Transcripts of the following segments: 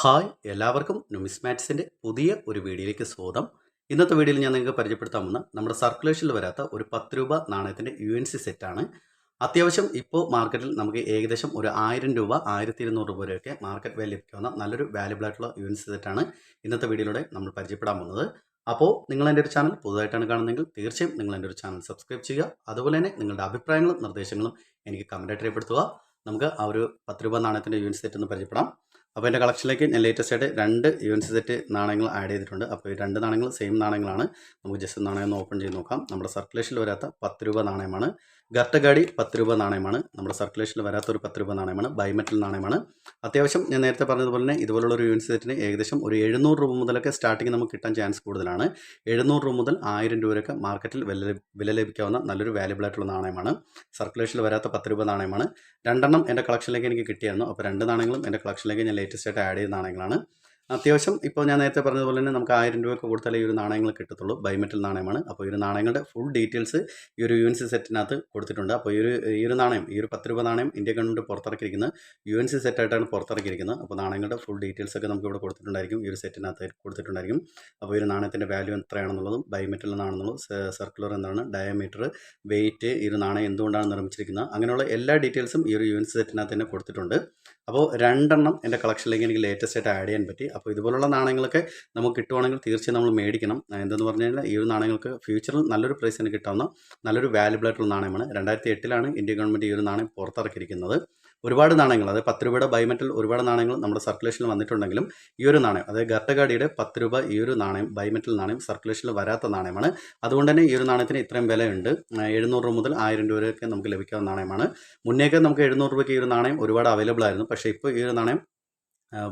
Hi എല്ലാവർക്കും നുമിസ്മാറ്റ്സിന്റെ പുതിയ ഒരു വീഡിയോയിലേക്ക് സ്വാഗതം. ഇന്നത്തെ വീഡിയോയിൽ ഞാൻ നിങ്ങൾക്ക് പരിചയപ്പെടുത്താൻ വന്ന നമ്മുടെ സർക്കുലേഷനിൽ വരാത്ത ഒരു പത്ത് രൂപ നാണയത്തിന്റെ യു എൻ സി സെറ്റാണ് അത്യാവശ്യം ഇപ്പോൾ മാർക്കറ്റിൽ നമുക്ക് ഏകദേശം ഒരു ആയിരം രൂപ ആയിരത്തി ഇരുന്നൂറ് രൂപ വരെയൊക്കെ മാർക്കറ്റ് വാല്യൂ ലഭിക്കുന്ന നല്ലൊരു വാല്യബിൾ ആയിട്ടുള്ള യു എൻ സി സെറ്റാണ് ഇന്നത്തെ വീഡിയോയിലൂടെ നമ്മൾ പരിചയപ്പെടാൻ പോകുന്നത്. അപ്പോൾ നിങ്ങൾ എന്റെ ഒരു ചാനൽ പുതുതായിട്ടാണ് കാണുന്നതെങ്കിൽ തീർച്ചയായും നിങ്ങൾ എന്റെ ഒരു ചാനൽ സബ്സ്ക്രൈബ് ചെയ്യുക. അതുപോലെ തന്നെ നിങ്ങളുടെ അഭിപ്രായങ്ങളും നിർദ്ദേശങ്ങളും എനിക്ക് കമന്റായിട്ട് രേഖപ്പെടുത്തുക. നമുക്ക് ആ ഒരു പത്ത് രൂപ നാണയത്തിന്റെ യു എൻ സെറ്റ് ഒന്ന് പരിചയപ്പെടാം. അപ്പോൾ എന്റെ കളക്ഷനിലേക്ക് ഞാൻ ലേറ്റസ്റ്റ് ആയിട്ട് രണ്ട് യു എൻ സി സെറ്റ് നാണയങ്ങൾ ആഡ് ചെയ്തിട്ടുണ്ട്. അപ്പോൾ ഈ രണ്ട് നാണയങ്ങൾ സെയിം നാണയങ്ങളാണ്. നമുക്ക് ജസ്റ്റ് നാണയം ഓപ്പൺ ചെയ്ത് നോക്കാം. നമ്മുടെ സർക്കുലേഷനിൽ വരാത്ത പത്ത് രൂപ നാണയമാണ്. ഗർട്ടഗാഡി പത്ത് രൂപ നാണയമാണ്. നമ്മുടെ സർക്കുലേഷനിൽ വരാത്ത ഒരു പത്ത് രൂപ നാണയമാണ്. ബൈമെറ്റൽ നാണയമാണ്. അത്യാവശ്യം ഞാൻ നേരത്തെ പറഞ്ഞതുപോലെ തന്നെ ഇതുപോലുള്ള ഒരു യു എൻ സി സെറ്റിന് ഏകദേശം ഒരു എഴുന്നൂറ് രൂപ മുതലൊക്കെ സ്റ്റാർട്ടിങ് നമുക്ക് കിട്ടാൻ ചാൻസ് കൂടുതലാണ്. എഴുന്നൂറ് രൂപ മുതൽ ആയിരം രൂപയൊക്കെ മാർക്കറ്റിൽ വില വില ലഭിക്കാവുന്ന നല്ലൊരു വാല്യബിൾ ആയിട്ടുള്ള നാണയമാണ്. സർക്കുലേഷനിൽ വരാത്ത പത്ത് രൂപ നാണയമാണ്. രണ്ടെണ്ണം എന്റെ കളക്ഷനിലേക്ക് എനിക്ക് കിട്ടിയായിരുന്നു. അപ്പോൾ രണ്ട് നാണയങ്ങളും എന്റെ കളക്ഷനിലേക്ക് ഞാൻ ലേറ്റസ്റ്റ് ആയിട്ട് ആഡ് ചെയ്ത നാണയങ്ങളാണ്. അത്യാവശ്യം ഇപ്പോൾ ഞാൻ നേരത്തെ പറഞ്ഞതുപോലെ തന്നെ നമുക്ക് ആയിരം രൂപയൊക്കെ കൊടുത്താലേ ഈ ഒരു നാണയങ്ങൾ കിട്ടത്തുള്ളൂ. ബൈമെറ്റൽ നാണയമാണ്. അപ്പോൾ ഈ ഒരു നാണയങ്ങളുടെ ഫുൾ ഡീറ്റെയിൽസ് ഈ ഒരു യു എൻ സി സെറ്റിനകത്ത് കൊടുത്തിട്ടുണ്ട്. അപ്പോൾ ഈ ഒരു ഈ ഒരു നാണയം ഈ ഒരു പത്ത് രൂപ നാണയം ഇന്ത്യ ഗവൺമെന്റ് പുറത്തിറക്കിയിരിക്കുന്നത് യു എൻ സി സെറ്റായിട്ടാണ് പുറത്തിറക്കിയിരിക്കുന്നത്. അപ്പോൾ നാണയങ്ങളുടെ ഫുൾ ഡീറ്റെയിൽസ് ഒക്കെ നമുക്ക് ഇവിടെ കൊടുത്തിട്ടുണ്ടായിരിക്കും. ഈ ഒരു സെറ്റിനകത്ത് കൊടുത്തിട്ടുണ്ടായിരിക്കും. അപ്പോൾ ഈ ഒരു നാണയത്തിന്റെ വാല്യൂ എത്രയാണെന്നുള്ളതും ബൈമെറ്റൽ എന്നാണെന്നുള്ളതും സർക്കുലർ എന്താണ് ഡയമീറ്റർ വെയിറ്റ് ഈ ഒരു നാണയം എന്തുകൊണ്ടാണ് നിർമ്മിച്ചിരിക്കുന്നത്. അങ്ങനെയുള്ള എല്ലാ ഡീറ്റെയിൽസും ഈ ഒരു യു എൻ സി സെറ്റിനകത്ത് തന്നെ കൊടുത്തിട്ടുണ്ട്. അപ്പോൾ രണ്ടെണ്ണം എന്റെ കളക്ഷനിലേക്ക് എനിക്ക് ലേറ്റസ്റ്റ് ആയിട്ട് ആഡ് ചെയ്യാൻ പറ്റി. അപ്പോൾ ഇതുപോലുള്ള നാണയങ്ങളൊക്കെ നമുക്ക് കിട്ടുവാണെങ്കിൽ തീർച്ചയായും നമ്മൾ മേടിക്കണം. എന്തെന്ന് പറഞ്ഞു കഴിഞ്ഞാൽ ഈ ഒരു നാണയങ്ങൾക്ക് ഫ്യൂച്ചറിൽ നല്ലൊരു പ്രൈസ് പ്രൈസിന് കിട്ടാവുന്ന നല്ലൊരു വാല്യുബിൾ ആയിട്ടുള്ള നാണയമാണ്. രണ്ടായിരത്തി എട്ടിലാണ് ഇന്ത്യ ഗവൺമെന്റ് ഈ ഒരു നാണയം പുറത്തിറക്കിയിരിക്കുന്നത്. ഒരുപാട് നാണയങ്ങൾ അതായത് പത്ത് രൂപയുടെ ബൈമെറ്റൽ ഒരുപാട് നാണയങ്ങൾ നമ്മുടെ സർക്കുലേഷനിൽ വന്നിട്ടുണ്ടെങ്കിലും ഈ ഒരു നാണയം അതായത് ഗർട്ടഗാഡിയുടെ പത്ത് രൂപ ഈ ഒരു നാണയം ബൈമെറ്റൽ നാണയം സർക്കുലേഷനിൽ വരാത്ത നാണയമാണ്. അതുകൊണ്ട് തന്നെ ഈ ഒരു നാണയത്തിന് ഇത്രയും വിലയുണ്ട്. എഴുന്നൂറ് രൂപ മുതൽ ആയിരം രൂപ വരെയൊക്കെ നമുക്ക് ലഭിക്കാവുന്ന നാണയമാണ്. മുന്നേക്ക് നമുക്ക് എഴുന്നൂറ് രൂപയ്ക്ക് ഈ ഒരു നാണയം ഒരുപാട് അവൈലബിൾ ആയിരുന്നു. പക്ഷേ ഇപ്പോൾ ഈ ഒരു നാണയം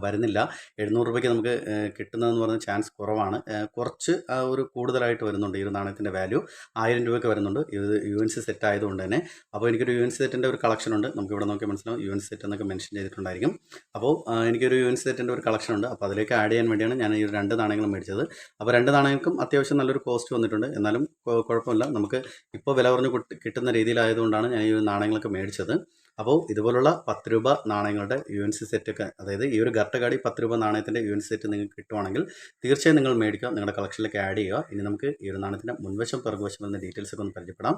വരുന്നില്ല. എഴുന്നൂറ് രൂപയ്ക്ക് നമുക്ക് കിട്ടുന്നതെന്ന് പറഞ്ഞ ചാൻസ് കുറവാണ്. കുറച്ച് ഒരു കൂടുതലായിട്ട് വരുന്നുണ്ട് ഈ ഒരു നാണയത്തിന്റെ വാല്യൂ ആയിരം രൂപയ്ക്ക് വരുന്നുണ്ട്. ഇത് യു എൻ സി സെറ്റ് ആയതുകൊണ്ട് തന്നെ. അപ്പോൾ എനിക്കൊരു യു എൻ സി സെറ്റിന്റെ ഒരു കളക്ഷൻ ഉണ്ട്. നമുക്ക് ഇവിടെ നോക്കി മനസ്സിലാവും. യു എൻ സി സെറ്റ് എന്നൊക്കെ മെൻഷൻ ചെയ്തിട്ടുണ്ടായിരിക്കും. അപ്പോൾ എനിക്കൊരു യു എൻ സി സെറ്റിന്റെ ഒരു കളക്ഷൻ ഉണ്ട്. അപ്പോൾ അതിലേക്ക് ആഡ് ചെയ്യാൻ വേണ്ടിയാണ് ഞാൻ ഈ രണ്ട് നാണയങ്ങളും മേടിച്ചത്. അപ്പോൾ രണ്ട് നാണയങ്ങൾക്കും അത്യാവശ്യം നല്ലൊരു കോസ്റ്റ് വന്നിട്ടുണ്ട്. എന്നാലും കുഴപ്പമില്ല. നമുക്ക് ഇപ്പോൾ വില കുറഞ്ഞ് കിട്ടുന്ന രീതിയിലായതുകൊണ്ടാണ് ഞാൻ ഈ നാണയങ്ങളൊക്കെ മേടിച്ചത്. അപ്പോൾ ഇതുപോലുള്ള പത്ത് രൂപ നാണയങ്ങളുടെ യു എൻ സി സെറ്റൊക്കെ അതായത് ഈ ഒരു ഗർട്ടഗാടി പത്ത് രൂപ നാണയത്തിന്റെ യു എൻ സി സെറ്റ് നിങ്ങൾക്ക് കിട്ടുവാണെങ്കിൽ തീർച്ചയായും നിങ്ങൾ മേടിക്കുക നിങ്ങളുടെ കളക്ഷനിലേക്ക് ആഡ് ചെയ്യുക. ഇനി നമുക്ക് ഈ ഒരു നാണയത്തിന്റെ മുൻവശം പിറകുവശം എന്ന ഡീറ്റെയിൽസ് ഒക്കെ ഒന്ന് പരിചയപ്പെടാം.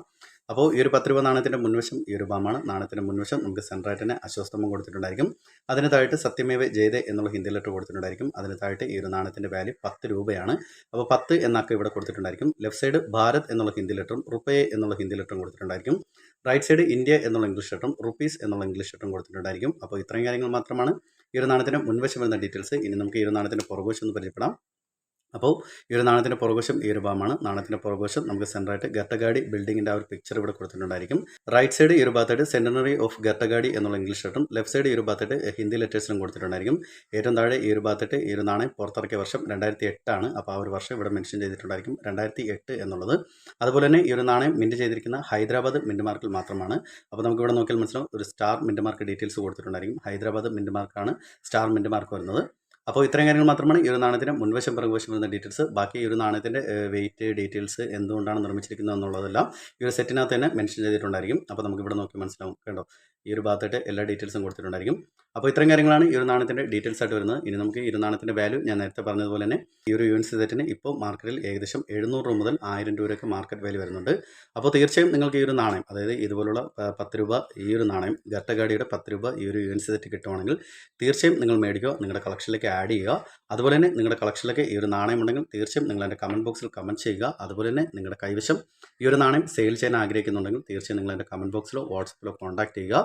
അപ്പോൾ ഈ ഒരു പത്ത് രൂപ നാണയത്തിന്റെ മുൻവശം ഈ ഒരു ബാമാണ് നാണയത്തിന്റെ മുൻവശം നമുക്ക് സെൻട്രായിട്ട് തന്നെ അശ്വസ്തമം കൊടുത്തിട്ടുണ്ടായിരിക്കും. അതിന് താഴത്ത് സത്യമേവ ജയതേ എന്നുള്ള ഹിന്ദി ലെറ്റർ കൊടുത്തിട്ടുണ്ടായിരിക്കും. അതിന് താഴത്ത് ഈ ഒരു നാണയത്തിന്റെ വാല്യൂ പത്ത് രൂപയാണ്. അപ്പോൾ പത്ത് എന്നൊക്കെ ഇവിടെ കൊടുത്തിട്ടുണ്ടായിരിക്കും. ലെഫ്റ്റ് സൈഡ് ഭാരത് എന്നുള്ള ഹിന്ദി ലെറ്ററും റുപ്പേ എന്നുള്ള ഹിന്ദി ലെറ്ററും കൊടുത്തിട്ടുണ്ടായിരിക്കും. റൈറ്റ് സൈഡ് ഇന്ത്യ എന്നുള്ള ഇംഗ്ലീഷ് ലെറ്ററും റുപ്പീസ് എന്നുള്ള ഇംഗ്ലീഷ് ലെറ്ററും കൊടുത്തിട്ടുണ്ടായിരിക്കും. അപ്പോൾ ഇത്രയും കാര്യങ്ങൾ മാത്രമാണ് ഈ ഒരു നാണയത്തിന്റെ മുൻവശം വരുന്ന ഡീറ്റെയിൽസ്. ഇനി നമുക്ക് ഈ ഒരു നാണയത്തിന്റെ പുറകുവശം ഒന്ന് പരിചയപ്പെടാം. അപ്പോൾ ഈ ഒരു നാണയത്തിന്റെ പുറകുവശം ഈ ഒരു ഭാഗമാണ്. നാണയത്തിന്റെ പുറകുവശം നമുക്ക് സെന്ററായിട്ട് ഗട്ടഗാഡി ബിൽഡിങ്ങിന്റെ ആ ഒരു പിക്ചർ ഇവിടെ കൊടുത്തിട്ടുണ്ടായിരിക്കും. റൈറ്റ് സൈഡ് ഈ ഒരു ഭാഗത്തായിട്ട് സെന്റനറി ഓഫ് ഗട്ടഗാഡി എന്നുള്ള ഇംഗ്ലീഷ് ലെറ്ററും ലെഫ്റ്റ് സൈഡ് ഈ ഒരു ഭാഗത്തായിട്ട് ഹിന്ദി ലെറ്റേഴ്സിലും കൊടുത്തിട്ടുണ്ടായിരിക്കും. ഏറ്റവും താഴെ ഈ ഒരു ഭാഗത്തായിട്ട് ഈ ഒരു നാണയം പുറത്തിറക്കിയ വർഷം രണ്ടായിരത്തി എട്ടാണ് അപ്പോൾ ആ ഒരു വർഷം ഇവിടെ മെൻഷൻ ചെയ്തിട്ടുണ്ടായിരിക്കും രണ്ടായിരത്തി എട്ട് എന്നുള്ളത്. അതുപോലെ തന്നെ ഈ ഒരു നാണയം മിന്റ് ചെയ്തിരിക്കുന്ന ഹൈദരാബാദ് മിന്റ് മാർക്കിൽ മാത്രമാണ്. അപ്പോൾ നമുക്ക് ഇവിടെ നോക്കിയാൽ മനസ്സിലാവും ഒരു സ്റ്റാർ മിന്റ് മാർക്ക് ഡീറ്റെയിൽസ് കൊടുത്തിട്ടുണ്ടായിരിക്കും. ഹൈദരാബാദ് മിന്റ് മാർക്കാണ് സ്റ്റാർ മിന്റ് മാർക്ക് വരുന്നത്. അപ്പോൾ ഇത്രയും കാര്യങ്ങൾ മാത്രമാണ്. ഈ ഒരു നാണയത്തിന്റെ മുൻവശം പുറകുവശം വരുന്ന ഡീറ്റെയിൽസ്. ബാക്കി ഈ ഒരു നാണയത്തിന്റെ വെയിറ്റ് ഡീറ്റെയിൽസ് എന്തുകൊണ്ടാണ് നിർമ്മിച്ചിരിക്കുന്നത് എന്നുള്ളതെല്ലാം ഈ ഒരു സെറ്റിനകത്ത് തന്നെ മെൻഷൻ ചെയ്തിട്ടുണ്ടായിരിക്കും. അപ്പോൾ നമുക്ക് ഇവിടെ നോക്കി മനസ്സിലാവും. കേട്ടോ? ഈ ഒരു ഭാഗത്തായിട്ട് എല്ലാ ഡീറ്റെയിൽസും കൊടുത്തിട്ടുണ്ടായിരിക്കും. അപ്പോൾ ഇത്രയും കാര്യങ്ങളാണ് ഈ ഒരു നാണയത്തിന്റെ ഡീറ്റെയിൽസ് ആയിട്ട് വരുന്നത്. ഇനി നമുക്ക് ഈ ഒരു നാണയത്തിന്റെ വാല്യൂ ഞാൻ നേരത്തെ പറഞ്ഞതുപോലെ തന്നെ ഈ ഒരു യൂണിറ്റ് സെറ്റിന് ഇപ്പോൾ മാർക്കറ്റിൽ ഏകദേശം എഴുന്നൂറ് രൂപ മുതൽ ആയിരം രൂപ വരെയൊക്കെ മാർക്കറ്റ് വാല്യൂ വരുന്നുണ്ട്. അപ്പോൾ തീർച്ചയായും നിങ്ങൾക്ക് ഈ ഒരു നാണയം അതായത് ഇതുപോലുള്ള പത്ത് രൂപ ഈ ഒരു നാണയം ഗർട്ടഗാഡിയുടെ പത്ത് രൂപ ഈ ഒരു യൂണിറ്റ് സെറ്റ് കിട്ടുവാണെങ്കിൽ തീർച്ചയായും നിങ്ങൾ മേടിക്കുക നിങ്ങളുടെ കളക്ഷനിലേക്ക് ആഡ് ചെയ്യുക. അതുപോലെ തന്നെ നിങ്ങളുടെ കളക്ഷനിലേക്ക് ഈ ഒരു നാണയം ഉണ്ടെങ്കിൽ തീർച്ചയായും നിങ്ങൾ എന്റെ കമന്റ് ബോക്സിൽ കമന്റ് ചെയ്യുക. അതുപോലെ തന്നെ നിങ്ങളുടെ കൈവശം ഈ ഒരു നാണയം സെയിൽ ചെയ്യാൻ ആഗ്രഹിക്കുന്നുണ്ടെങ്കിൽ തീർച്ചയായും നിങ്ങൾ എന്റെ കമന്റ് ബോക്സിലോ വാട്സപ്പിലോ കോൺടാക്ട് ചെയ്യുക.